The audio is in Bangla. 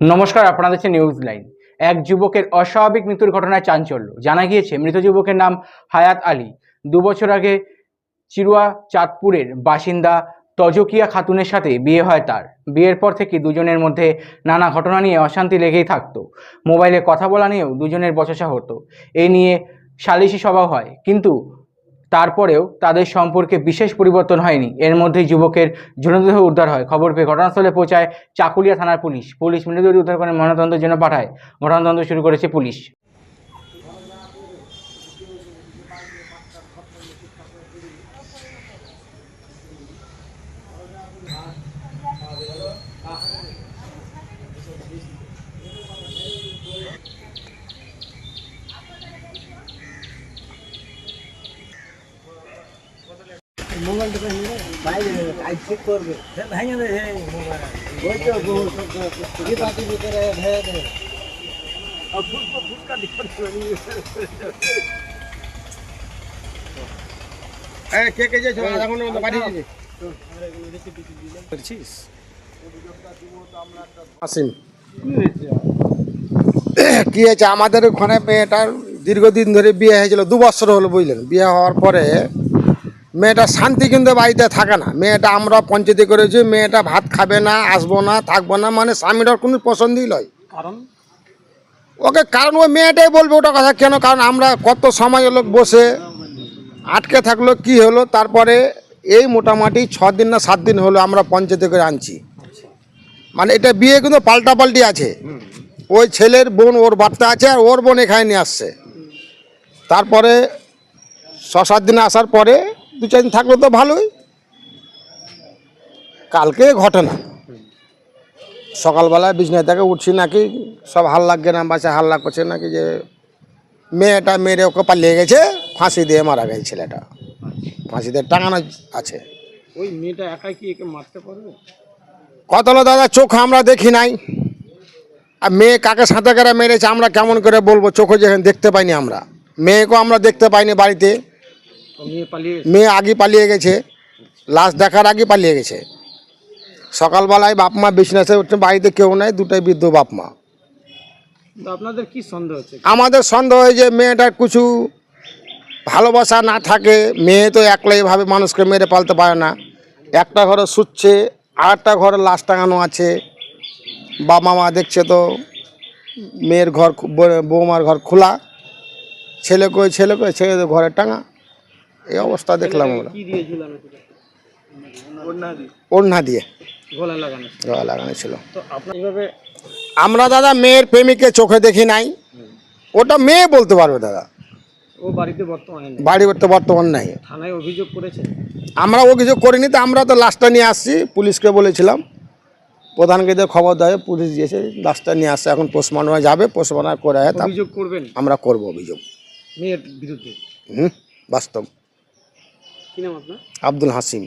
নমস্কার, আপনারা দেখছেন নিউজ লাইন এক যুবকের অস্বাভাবিক মৃত্যুর ঘটনায় চাঞ্চল্য। জানা গিয়েছে, মৃত যুবকের নাম হায়াত আলী। দু বছর আগে চিরুয়া চাঁদপুরের বাসিন্দা তজকিয়া খাতুনের সাথে বিয়ে হয় তার। বিয়ের পর থেকে দুজনের মধ্যে নানা ঘটনা নিয়ে অশান্তি লেগেই থাকতো। মোবাইলে কথা বলা নিয়েও দুজনের বচসা হতো। এই নিয়ে সালিশি সভা হয়। কিন্তু তারপরেও তাদের সম্পর্কে বিশেষ পরিবর্তন হয়নি। এর মধ্যেই যুবকের ঝুলনদেহ উদ্ধার হয়। খবর পেয়ে ঘটনাস্থলে পৌঁছায় চাকুলিয়া থানার পুলিশ। পুলিশ মৃতদেহ উদ্ধার করে ময়নাতদন্তের জন্য পাঠায়। ঘটনাতদন্ত শুরু করেছে পুলিশ। কি আধা কি হয়েছে? আমাদের ওখানে মেয়েটার দীর্ঘদিন ধরে বিয়ে হয়েছিল, দু বছর হলো বুঝলেন। বিয়ে হওয়ার পরে মেয়েটা শান্তি কিন্তু বাড়িতে থাকে না। মেয়েটা আমরা পঞ্চায়েতে করেছি মেয়েটা ভাত খাবে না আসব না থাকব না মানে স্বামীটার কোনো পছন্দই নয় কারণ? ওকে কারণ ওই মেয়েটাই বলবে ওটা কথা কেন? কারণ আমরা কত সময় লোক বসে আটকে থাকল কি হলো তারপরে এই মোটামুটি ছ দিন না সাত দিন হলো আমরা পঞ্চায়েতে করে আনছি। মানে এটা বিয়ে কিন্তু পাল্টাপাল্টি আছে। ওই ছেলের বোন ওর বার্তা আছে আর ওর বোন এখানে নিয়ে আসছে। তারপরে ছ সাত দিন আসার পরে দু চার দিন থাকল তো ভালোই। কালকে ঘটনা। সকালবেলায় বিছনায় থেকে উঠছি নাকি সব হাল্লা গ্রাম বাসে হাল্লা করছে নাকি যে মেয়েটা মেরে ওকে পালিয়ে গেছে ফাঁসি দিয়ে মারা গেছে ছেলেটা। ফাঁসি দিয়ে টাঙানো আছে। ওই মেয়েটা একাই কি একে মারতে পারবে? কত হলো দাদা চোখ আমরা দেখি নাই। আর মেয়ে কাকে সাঁতে করে মেরেছে আমরা কেমন করে বলব চোখে যেখানে দেখতে পাইনি আমরা। মেয়েকেও আমরা দেখতে পাইনি বাড়িতে। মেয়ে আগে পালিয়ে গেছে। লাশ দেখার আগে পালিয়ে গেছে। সকালবেলায় বাপ মা বিছনাসে উঠছে বাড়িতে কেউ নাই দুটাই বৃদ্ধ বাপ মা। আপনাদের কি সন্দেহ হচ্ছে? আমাদের সন্দেহ হয় যে মেয়েটার কিছু ভালোবাসা না থাকে। মেয়ে তো একলাই ভাবে মানুষকে মেরে পালতে পারে না। একটা ঘরে শুচ্ছে আর একটা ঘরে লাশ টাঙানো আছে। বাবা মা দেখছে তো মেয়ের ঘর বৌমার ঘর খোলা। ছেলে কই ছেলে কই? ছেলে ঘরে টাঙা। এই অবস্থা দেখলাম আমরা। ওড়না দিয়ে? গলা লাগানো ছিল। আমরা দাদা মেয়ের প্রেমিককে চোখে দেখি নাই। ওটা মেয়ে বলতে পারবে দাদা। ও বাড়িতে বর্তমানে নেই? বাড়ি তো বর্তমান নাই। থানায় অভিযোগ করেছে? আমরা অভিযোগ করিনি তো আমরা তো লাশটা নিয়ে আসছি পুলিশকে বলেছিলাম। প্রধানকে দিয়ে খবর দেয় পুলিশ দিয়েছে লাশটা নিয়ে আসছে এখন পোস্টমর্টমে যাবে পোস্টমর্টম করে অভিযোগ করবেন? আমরা করব অভিযোগ। মেয়ের বিরুদ্ধে? হুম বাস্তব। আপনার? আব্দুল হাসিম।